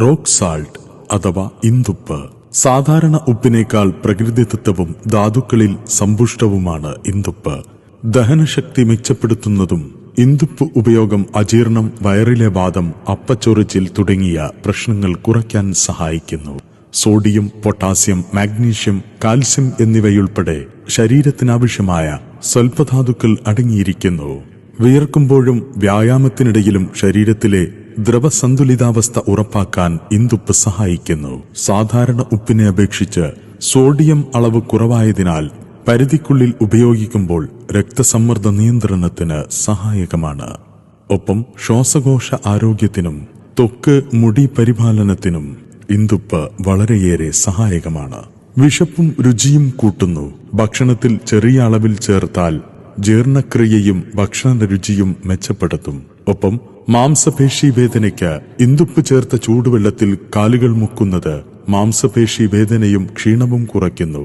Rock salt അഥവാ ഇന്ദുപ്പ് സാധാരണ ഉപ്പിനേക്കാൾ പ്രകൃതിദത്തവും ധാതുക്കളിൽ സമ്പുഷ്ടവുമാണ് ഇന്ദുപ്പ്. ദഹനശക്തി മെച്ചപ്പെടുത്തുന്നതും ഇന്ദുപ്പ് ഉപയോഗം അജീർണം വയറിലെ വാദം അപ്പച്ചൊറിച്ചിൽ തുടങ്ങിയ പ്രശ്നങ്ങൾ കുറയ്ക്കാൻ സഹായിക്കുന്നു. സോഡിയം പൊട്ടാസ്യം മാഗ്നീഷ്യം കാൽസ്യം എന്നിവയുൾപ്പെടെ ശരീരത്തിനാവശ്യമായ സ്വൽപധാതുക്കൾ അടങ്ങിയിരിക്കുന്നു. വിയർക്കുമ്പോഴും വ്യായാമത്തിനിടയിലും ശരീരത്തിലെ ദ്രവസന്തുലിതാവസ്ഥ ഉറപ്പാക്കാൻ ഇന്ദുപ്പ് സഹായിക്കുന്നു. സാധാരണ ഉപ്പിനെ അപേക്ഷിച്ച് സോഡിയം അളവ് കുറവായതിനാൽ പരിധിക്കുള്ളിൽ ഉപയോഗിക്കുമ്പോൾ രക്തസമ്മർദ്ദ നിയന്ത്രണത്തിന് സഹായകമാണ്. ഒപ്പം ശ്വാസകോശ ആരോഗ്യത്തിനും തൊക്ക് മുടി പരിപാലനത്തിനും ഇന്ദുപ്പ് വളരെയേറെ സഹായകമാണ്. വിശപ്പും രുചിയും കൂട്ടുന്നു. ഭക്ഷണത്തിൽ ചെറിയ അളവിൽ ചേർത്താൽ ജീർണക്രിയയും ഭക്ഷണ രുചിയും മെച്ചപ്പെടുത്തും. ഒപ്പം മാംസപേശി വേദനയ്ക്ക് ഇന്ദുപ്പ് ചേർത്ത ചൂടുവെള്ളത്തിൽ കാലുകൾ മുക്കുന്നത് മാംസപേശി വേദനയും ക്ഷീണവും കുറയ്ക്കുന്നു.